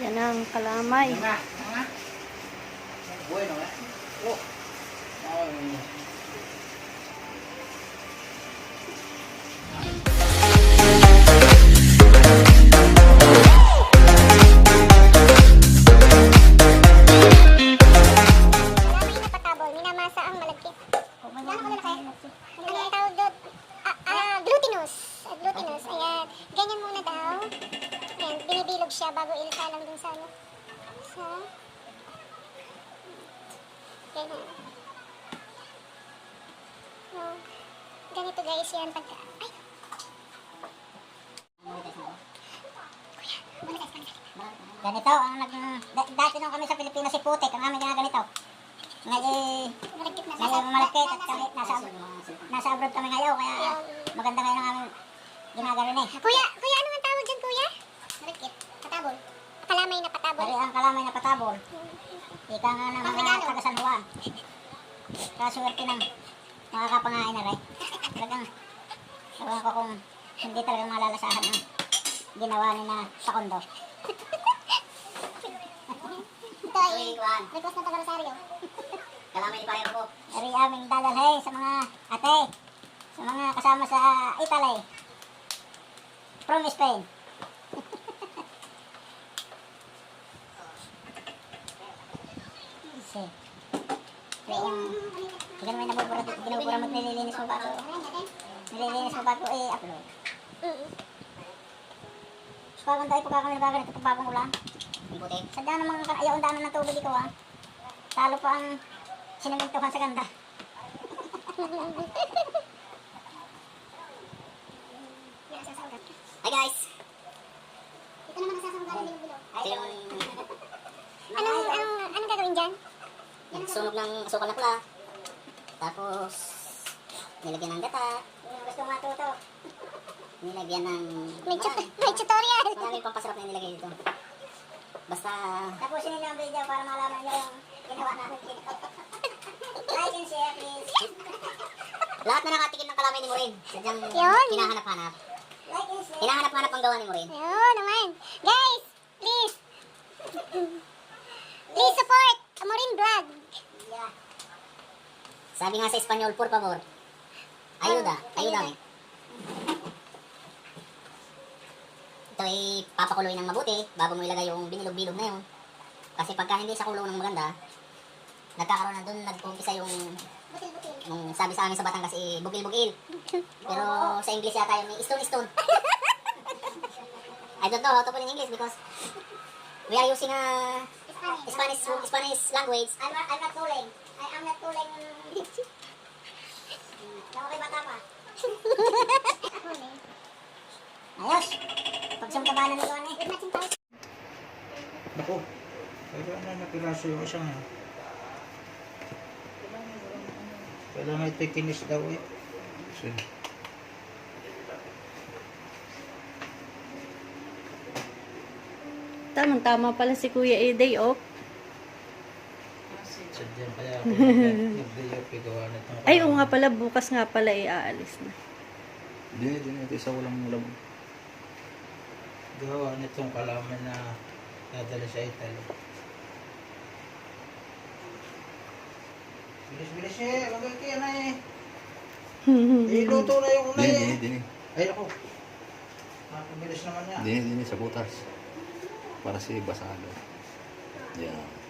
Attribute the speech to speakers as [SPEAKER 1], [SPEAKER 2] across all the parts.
[SPEAKER 1] Yan ang kalamay.
[SPEAKER 2] Bueno, eh. Oh.
[SPEAKER 3] Ano? Ah, glutinous. Ah, glutinous, ayan. Ganyan muna daw. Binibilog siya bago ilasalang dun sa ano. Sa... Ganyan. Oh, ganito guys yan pagka... Ay!
[SPEAKER 4] Ganito, ang nag... da- Dati nung kami sa Pilipinas si Putik, ang aming ginaganito. Ngayon,
[SPEAKER 3] na.
[SPEAKER 4] ngayon malapit at kami nasa, nasa abroad kami ngayon, kaya maganda ngayon ang aming ginagawin eh.
[SPEAKER 3] Kuya, kuya, ano ang tawag dyan, kuya? Malagkit. Patabol. Kalamay na patabol.
[SPEAKER 4] Dari ang kalamay na patabol. Ika nga ng mga
[SPEAKER 3] Pangregalo.
[SPEAKER 4] taga San Juan. Kaswerte ng makakapangain na rin. Talagang, ewan ko kung hindi talagang malalasahan ang ginawa ni na sa kondo.
[SPEAKER 3] Ito ay request ng taga Rosario.
[SPEAKER 4] Kalamay ni Bayan ko. Dari aming dadalhay sa mga ate, sa mga kasama sa Italy. From Spain. Kasi, yung, hindi naman nabubura, binubura mo at nililinis mo bago, nililinis mo bago i-upload.
[SPEAKER 3] Mm.
[SPEAKER 4] So, kung tayo pagkakamay na gaganito pag bagong ulan. Buti. Sadya namang ayaw ang dami ng tubig ikaw ah. Talo pa ang sinamintuhan sa ganda.
[SPEAKER 3] Nasasawgat.
[SPEAKER 4] Hi guys!
[SPEAKER 3] Ito naman nasasawgat ng bilog.
[SPEAKER 4] Ito yung
[SPEAKER 3] Anong, anong, anong gagawin dyan?
[SPEAKER 4] Sunog ng asukal na pula. Tapos, nilagyan ng gata. Yung gusto matuto. Nilagyan ng...
[SPEAKER 3] May, tut- may tutorial.
[SPEAKER 4] Marami pang pasarap na nilagay dito. Basta... Tapusin nyo ang video para malaman nyo yung ginawa namin dito. like and share please. Lahat na nakatikim ng kalamay ni Morin. Sadyang
[SPEAKER 3] Yun.
[SPEAKER 4] hinahanap-hanap. Like and share. Hinahanap-hanap ang gawa ni Morin.
[SPEAKER 3] Ayun naman. Guys, please. Please support Amorin Vlog.
[SPEAKER 4] Yeah. Sabi nga sa Espanyol, por favor. Ayuda. Ayuda. Ito ay papakuloy ng mabuti bago mo ilagay yung binilog-bilog na yun. Kasi pagka hindi sa kulong ng maganda, nagkakaroon na doon, nagkumpisa yung, yung sabi sa amin sa Batangas, eh, bugil-bugil. Pero sa English yata yung stone-stone. I don't know how to put in English because we are using a Spanish Spanish language. I'm not, I'm not tuling. I am not tuling. Lang ako'y bata pa. Ayos. Pagsamtabanan nito ano eh.
[SPEAKER 2] Naku. Kaya na napiraso yung isang yan. Kailangan ito kinis daw eh.
[SPEAKER 1] Tamang-tama pala si Kuya Eday, oh.
[SPEAKER 2] Sadyang kaya ako nag-day off gawa nito.
[SPEAKER 1] Ay, oo nga pala, bukas nga pala iaalis na.
[SPEAKER 5] Dini, dini. Ito isa walang lamang.
[SPEAKER 2] Gawa nitong kalaman na nadala sa Italy. Bilis-bilis eh. Magay kaya na eh. Iluto na yung una
[SPEAKER 5] Dini,
[SPEAKER 2] eh.
[SPEAKER 5] dini, dini.
[SPEAKER 2] Ay ako. Nakabilis naman niya.
[SPEAKER 5] Dini, dini sa butas. Para si basado. Yan.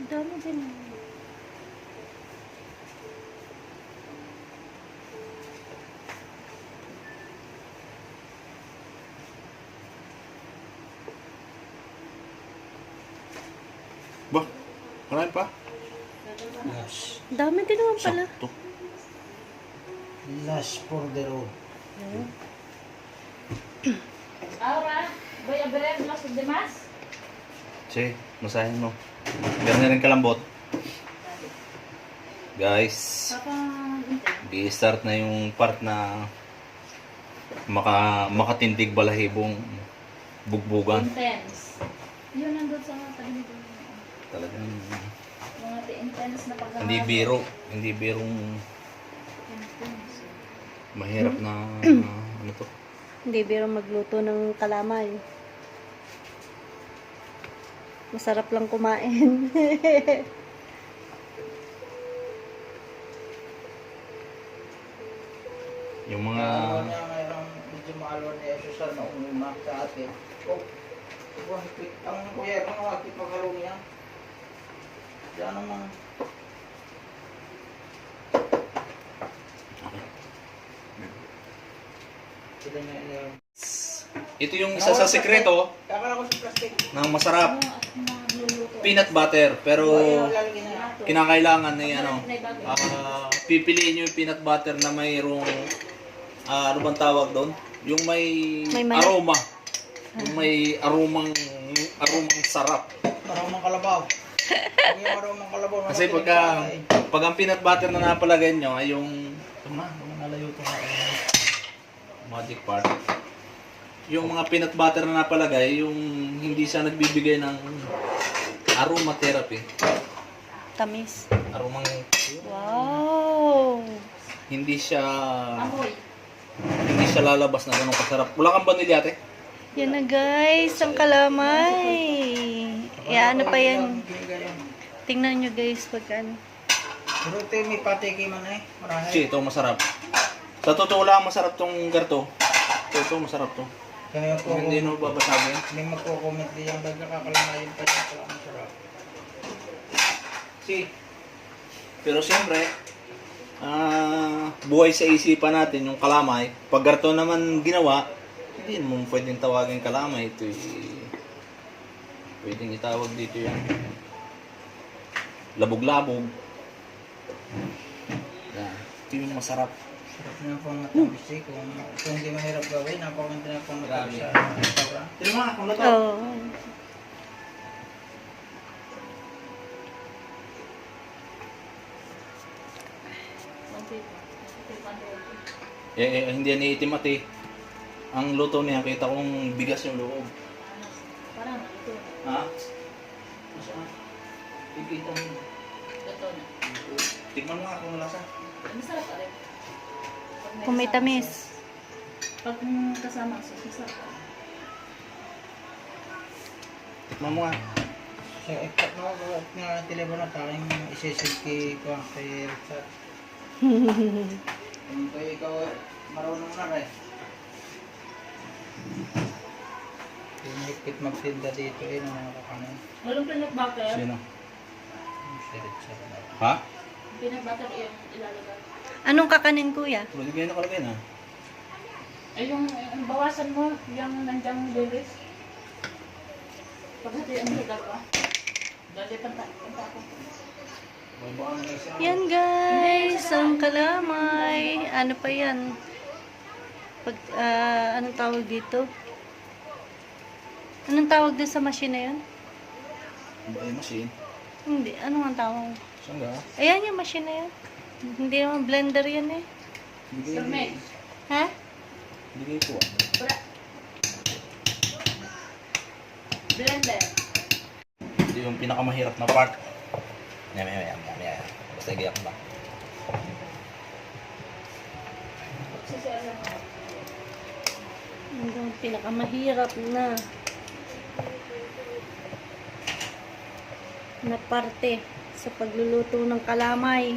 [SPEAKER 1] Ang dami din.
[SPEAKER 5] Marami pa?
[SPEAKER 2] Last.
[SPEAKER 1] Ang dami din naman pala.
[SPEAKER 5] Sakto.
[SPEAKER 2] Last for the road.
[SPEAKER 6] Ahora voy a ver los demás.
[SPEAKER 5] Sige, masahin mo. Meron na rin kalambot. Guys,
[SPEAKER 6] Papa,
[SPEAKER 5] i-start na yung part na maka, makatindig balahibong bugbugan.
[SPEAKER 6] Intense. Yun nandun sa mga.
[SPEAKER 5] Talagang
[SPEAKER 6] Mga intense na pagkakataon.
[SPEAKER 5] hindi biro, hindi birong
[SPEAKER 6] Intense.
[SPEAKER 5] mahirap na ano to.
[SPEAKER 1] Hindi biro magluto ng kalamay. Masarap lang kumain.
[SPEAKER 5] Yung mga
[SPEAKER 2] Ano niya mayroong medyo maalo ni Jesus sa naununa sa atin. Oh, wahigpit. Ang kuya, ang wahigpit magkaro niya. Yan naman.
[SPEAKER 5] Ito yung isa sa sekreto
[SPEAKER 2] Kakala ko sa plastic.
[SPEAKER 5] ng masarap
[SPEAKER 6] Ano mga
[SPEAKER 5] peanut butter pero kinakailangan na ano ah, pipiliin nyo yung peanut butter na mayroong ah, ano bang tawag doon? Yung may, aroma. Yung may aromang aromang sarap.
[SPEAKER 2] Marumang kalabaw. Huwag yung marumang kalabaw.
[SPEAKER 5] Kasi pagka pag ang peanut butter na napalagay nyo ay yung na nalayo ito na magic part. Yung mga peanut butter na napalagay, yung hindi siya nagbibigay ng aromatherapy.
[SPEAKER 1] Tamis.
[SPEAKER 5] Aromang
[SPEAKER 1] Wow!
[SPEAKER 5] hindi siya
[SPEAKER 6] Amoy.
[SPEAKER 5] hindi siya lalabas na ganun kasarap. Wala kang vanilya ate?
[SPEAKER 1] Yan na guys, ang kalamay. Ya, ano pa yan? Tingnan nyo guys pag ano.
[SPEAKER 2] Pero ito may patiki man eh. Marami.
[SPEAKER 5] Kasi ito masarap. Sa totoo lang masarap tong garto. Ito, ito masarap to.
[SPEAKER 2] Kaya po,
[SPEAKER 5] Hindi no babasagin.
[SPEAKER 2] may magko-comment diyan baga kakalamayin pa siya pala ang sarap.
[SPEAKER 5] Si. Pero siyempre, ah buhay sa isipan natin yung kalamay. Pag garto naman ginawa, hindi mo pwedeng tawagin kalamay. Ito pwedeng itawag dito yan. Labog-labog. Yan. Ito yung masarap.
[SPEAKER 2] Sarap na po matamis eh. Kung, kung hindi mahirap gawin, napakaganda na po matamis
[SPEAKER 5] Grabe.
[SPEAKER 2] sa restaurant.
[SPEAKER 5] Tignan mo nga kung luto.
[SPEAKER 1] Oh.
[SPEAKER 6] Konti. Konti pa doon.
[SPEAKER 5] Eh, eh, hindi yan iitim ate. Ang luto niya, kita kong bigas yung loob.
[SPEAKER 6] Parang ito.
[SPEAKER 5] Ha? Saan? Ikita mo.
[SPEAKER 6] Ito na.
[SPEAKER 5] Tignan mo nga kung lasa.
[SPEAKER 6] Masarap pa rin.
[SPEAKER 1] Kung may tamis.
[SPEAKER 6] Pag kasama sauce, masarap pa rin.
[SPEAKER 5] Tignan mo nga.
[SPEAKER 2] So, ikat mo ako nga telepono tayong isisid kay ko kay Richard. Kung kayo ikaw eh, marunong na rin. Pinipit magtinda dito eh, ng mga kakanin.
[SPEAKER 6] Walang peanut butter.
[SPEAKER 5] Sino?
[SPEAKER 2] Si Richard.
[SPEAKER 5] Ha?
[SPEAKER 6] Peanut butter yung ilalagay.
[SPEAKER 1] Anong kakanin kuya?
[SPEAKER 5] Pwede kayo nakalagay na.
[SPEAKER 6] Ay, yung, yung bawasan mo, yung nandiyan lilis. Paghati ang higal ka. Dali, panta, panta ako.
[SPEAKER 1] Yan guys, ang kalamay. Ano pa yan? Pag, ah, anong tawag dito? Anong tawag din sa machine na yun?
[SPEAKER 5] Ay, machine.
[SPEAKER 1] Hindi, ano ang tawag?
[SPEAKER 5] Saan ka?
[SPEAKER 1] Ayan yung machine na yan. Hindi naman blender yan eh.
[SPEAKER 6] Meg,
[SPEAKER 1] Ha?
[SPEAKER 5] hindi kayo po.
[SPEAKER 6] bra. Blender.
[SPEAKER 5] Ito yung pinakamahirap na part. Yan, yan, yan, yan, yan. Basta igiyak ba?
[SPEAKER 1] Ano yung pinakamahirap na na parte sa pagluluto ng kalamay.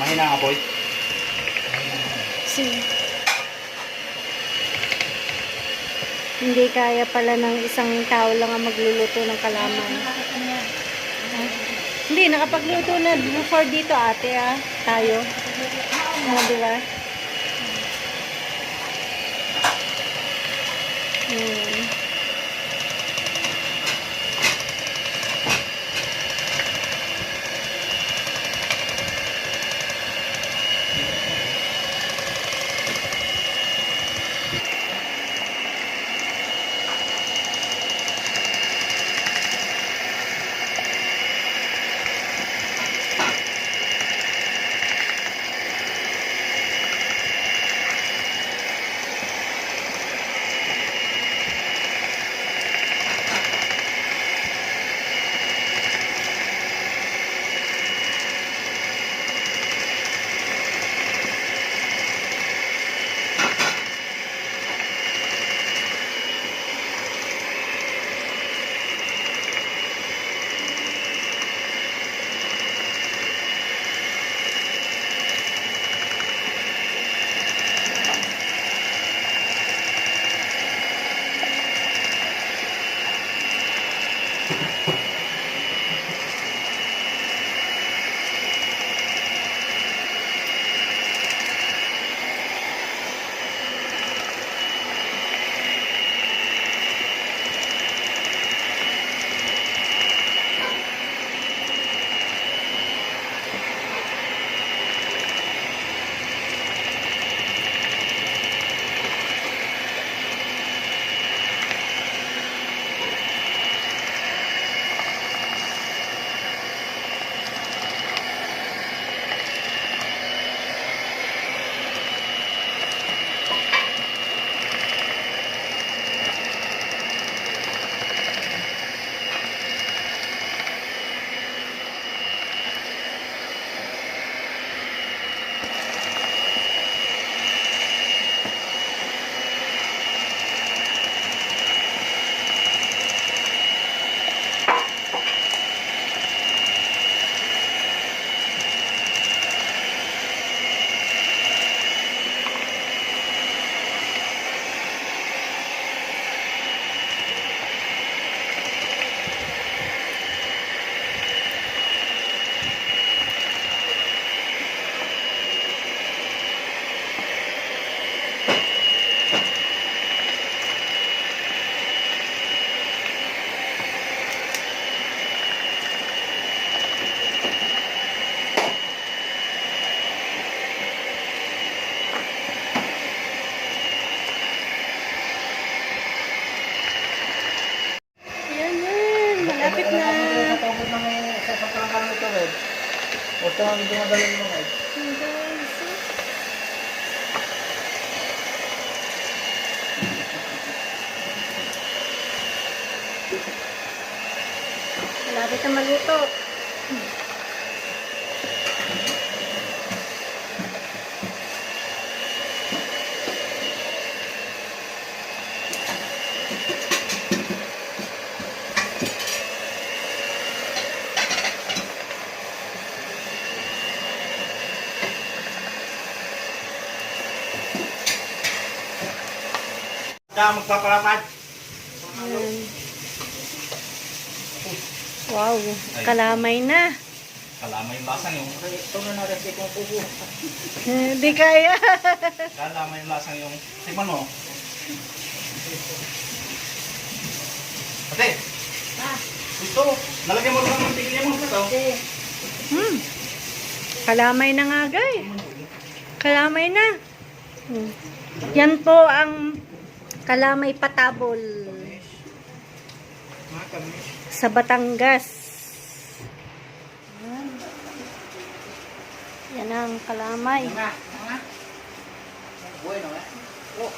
[SPEAKER 5] Mahina nga, boy.
[SPEAKER 1] Si. Hindi kaya pala ng isang tao lang ang magluluto ng kalamay. Hindi, nakapagluto na before dito ate ah. Tayo. Ano, di ba? Hmm. Thank you. Malapit na maluto.
[SPEAKER 5] Ka magpapalapad.
[SPEAKER 1] Ayan. Wow, kalamay na.
[SPEAKER 5] Kalamay lasang yung...
[SPEAKER 2] Ito na natin si Kung Kubo.
[SPEAKER 1] Hindi kaya.
[SPEAKER 5] Kalamay lasang yung... Tingnan mo. Ate! Gusto! Nalagyan mo rin ng tigil mo ito.
[SPEAKER 1] Hmm. Kalamay na nga, guy. Kalamay na. Hmm. Yan po ang kalamay patabol
[SPEAKER 2] Mga kami
[SPEAKER 1] sa Batangas. Yan ang kalamay.
[SPEAKER 2] Bueno, eh. Oh.